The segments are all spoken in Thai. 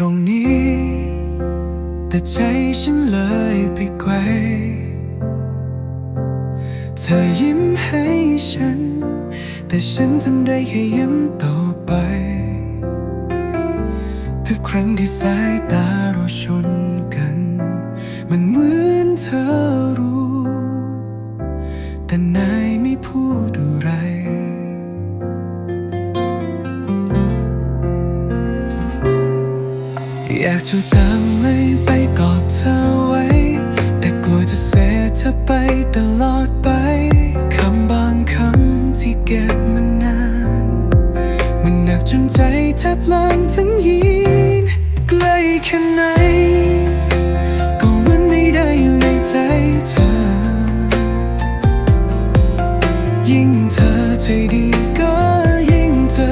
ตรงนี้ แต่ใจฉันเลยไปไกลเธอยิ้มให้ฉัน แต่ฉันทำได้แค่ยิ้มต่อไป ทุกครั้งที่สายตาเราชนกัน มันเหมือนเธอรู้ แต่นายไม่พูดอะไร อยากจะตามไม่ไปกอดเธอไว้ แต่กลัวจะเสียเธอไปตลอดไปคำบางคำที่เก็บมานาน มันหนักจนใจแทบลานทั้งยีนใกล้แค่ไหนก็วันไม่ได้อยู่ในใจเธอ ยิ่งเธอใจดีก็ยิ่งจะ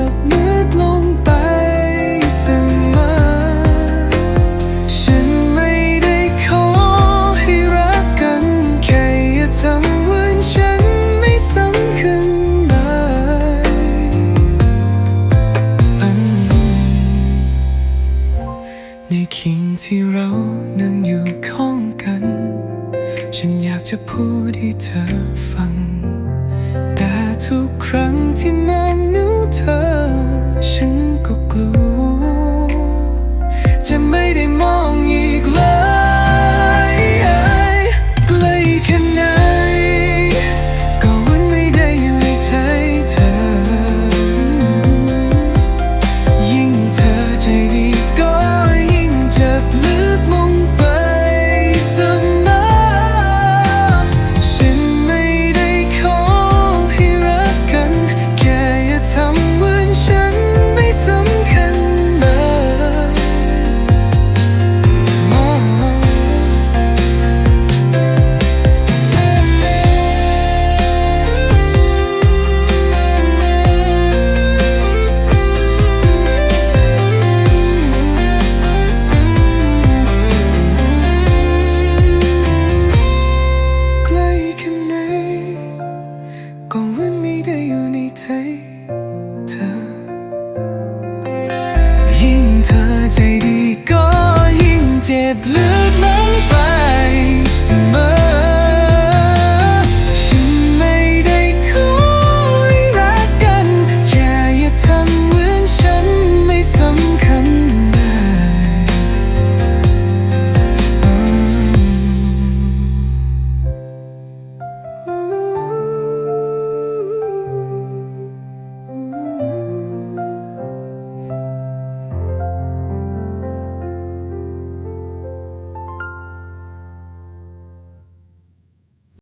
ฉันอยากจะพูดให้เธอฟัง แต่ทุกครั้งที่มองนิ้ เธอใจดีก็ยิ่งเจ็บลึกลงไปเสมอ